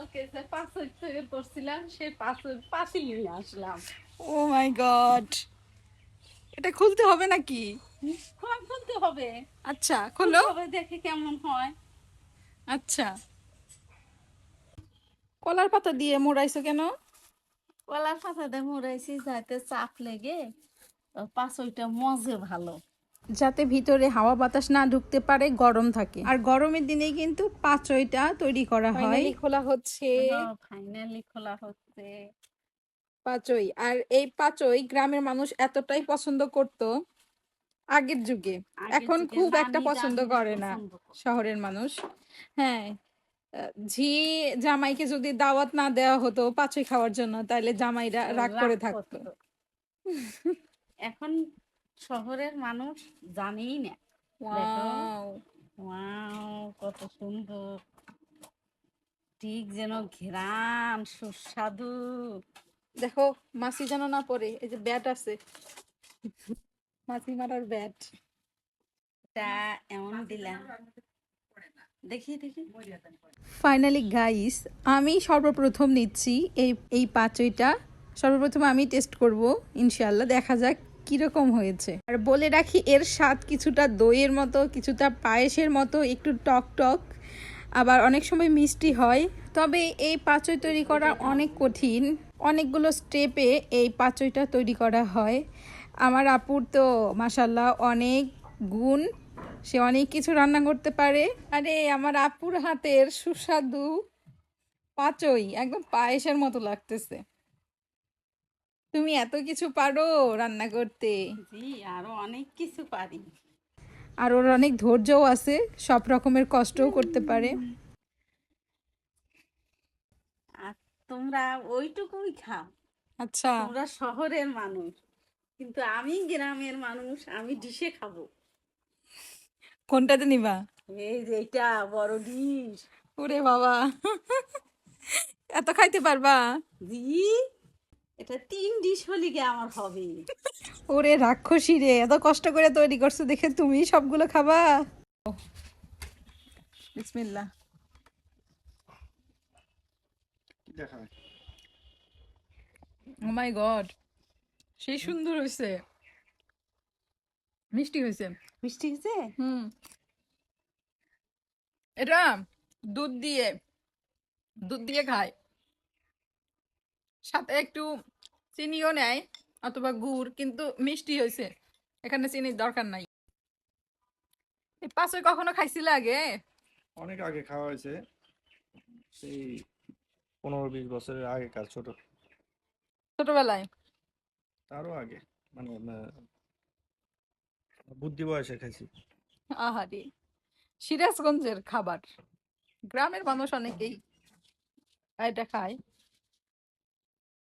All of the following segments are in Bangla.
কালকে যে পাঁচই তৈরি করছিলাম সেই পাঁচই পাঁচই নিয়ে আসলাম। ও মাই গড। এটা খুলতে হবে নাকি? হয় খুলতে হবে। আচ্ছা খোলো। হবে দেখে কেমন হয়। আচ্ছা। কলার পাতা দিয়ে মোড়াইছো কেন? কলার পাতাতে মুড়াইছি যাতে চাপ লেগে পাঁচইটা মজে ভালো। যাতে ভিতরে হাওয়া বাতাস না ঢুকতে পারে গরম থাকে। আর গরমের দিনে কিন্তু পাঁচইটা তৈরি করা হয়। খোলা হচ্ছে। ফাইনালি খোলা হচ্ছে। পাঁচই। আর এই পাঁচই গ্রামের মানুষ এতটাই পছন্দ করত আগের যুগে। এখন খুব একটা পছন্দ করে না শহরের মানুষ। হ্যাঁ ঝি জামাইকে যদি দাওয়াত না দেওয়া হতো পাঁচই খাওয়ার জন্য তাহলে জামাইরা রাগ করে থাকতো। এখন শহরের মানুষ জানেই না! ওয়াও কত সুন্দর। ঠিক যেন ঘেরান সুস্বাদু। দেখো মাছি যেন না পড়ে এই যে ব্যাট আছে। মাছি মারার ব্যাট তা এমন দিলাম। দেখি দেখি। ফাইনালি গাইস আমি সর্বপ্রথম নিচ্ছি এই এই পাঁচইটা। সর্বপ্রথম আমি টেস্ট করব ইনশাআল্লাহ। দেখা যাক কীরকম হয়েছে? আর বলে রাখি, এর স্বাদ কিছুটা দইয়ের মতো, কিছুটা পায়েসের মতো, একটু টক টক, আবার অনেক সময় মিষ্টি হয়। তবে এই পাঁচই তৈরি করা অনেক কঠিন। অনেকগুলো স্টেপে এই পাঁচইটা তৈরি করা হয়। আমার আপুর তো মাসাল্লাহ অনেক গুণ। সে অনেক কিছু রান্না করতে পারে। আরে, আমার আপুর হাতের সুস্বাদু পাঁচই একদম পায়েসের মতো লাগতেছে। তুমি এত কিছু পারো রান্না করতে। জি আরও অনেক কিছু পারি। আর ওর অনেক ধৈর্যও আছে সব রকমের কষ্টও করতে পারে। আর তোমরা ওইটুকুই খাও। আচ্ছা। তোমরা শহরের মানুষ কিন্তু আমি গ্রামের মানুষ আমি ডিশে খাব। কোনটাতে নিবা? এই যে এটা বড় ডিশ। ওরে বাবা এত খাইতে পারবা? জি। এটা তিন ডিশ হলে গিয়ে আমার হবে। ওরে রাক্ষসী রে এত কষ্ট করে তৈরি করছ দেখে তুমি সবগুলো খাবা। বিসমিল্লাহ। ও মাই গড সেই সুন্দর হয়েছে মিষ্টি হয়েছে মিষ্টি হয়েছে হুম। এটা দুধ দিয়ে দুধ দিয়ে খায়। সাথে একটু চিনিও নেয় অথবা গুড় কিন্তু মিষ্টি হয়েছে। এখানে চিনির দরকার নাই। পাঁচই কখনো খাইছিলে আগে? অনেক আগে খাওয়া হয়েছে। সেই পনেরো বিশ বছরের আগেকার ছোট। ছোটবেলায়? তারও আগে। মানে বুদ্ধি বয়সে খাইছি। আহারে সিরাজগঞ্জের খাবার। গ্রামের মানুষ অনেকেই এটা খায়।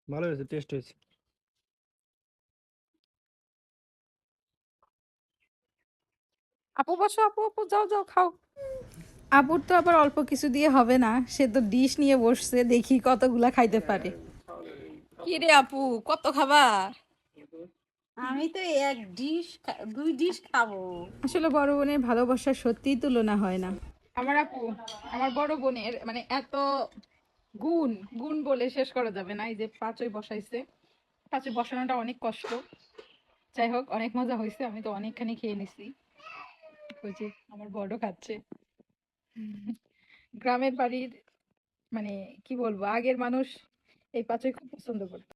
ভালো হয়েছে টেস্ট হয়েছে। আপু বসো আপু আপু যাও যাও খাও। আপুর তো আবার অল্প কিছু দিয়ে হবে না সে তো ডিশ নিয়ে বসছে দেখি কতগুলা খাইতে পারে। কি রে আপু কত খাবা? আমি তো এক ডিশ দুই ডিশ খাব। আসলে বড় বোনের ভালোবাসার সত্যিই তুলনা হয় না। আমার আপু আমার বড় বোনের মানে এত গুণ গুণ বলে শেষ করা যাবে না। এই যে পাঁচই বসাইছে। পাঁচই বসানোটা অনেক কষ্ট। যাই হোক, অনেক মজা হয়েছে। আমি তো অনেকখানি খেয়ে নিছি। ওই যে আমার বড় খাচ্ছে। গ্রামের বাড়ির মানে কি বলব, আগের মানুষ এই পাঁচই খুব পছন্দ করতো।